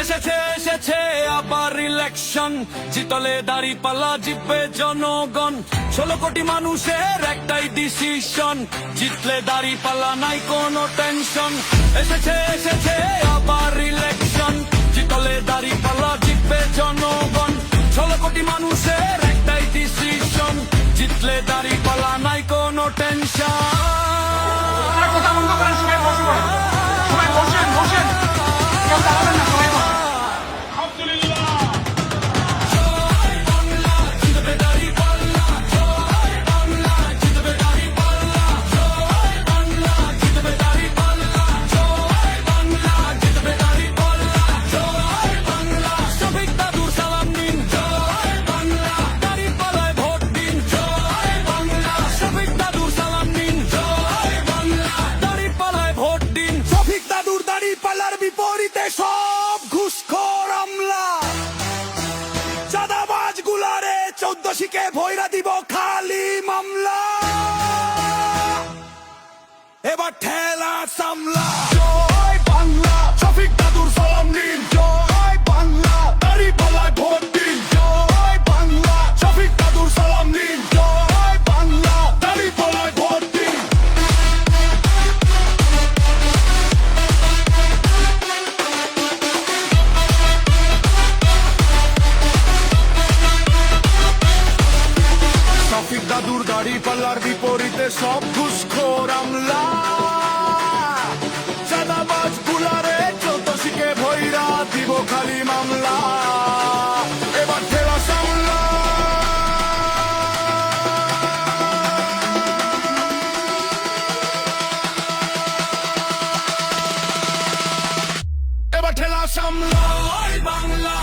এসেছে এসেছে আবার ইলেকশন জিতলে দাড়ি পাল্লা জিতবে জনগণ। ষোলো কোটি মানুষের একটাই ডিসিশন জিতলে দাড়ি পালা নাই কোনো টেনশন এসেছে এসেছে আবার ইলেকশন চৌদ্দ ভৈরা দিব? খালি মামলা। এবার ঠেলা সামলা। দাদুর দাড়ি পাল্লার বিপরীতে সব ঘুষখোর আমলা। চাঁদাবাজ গুলারে চোদ্দ শিকে ভৈরা দিব খালি মামলা। ঠেলা সামলা। ঠেলা বাংলা।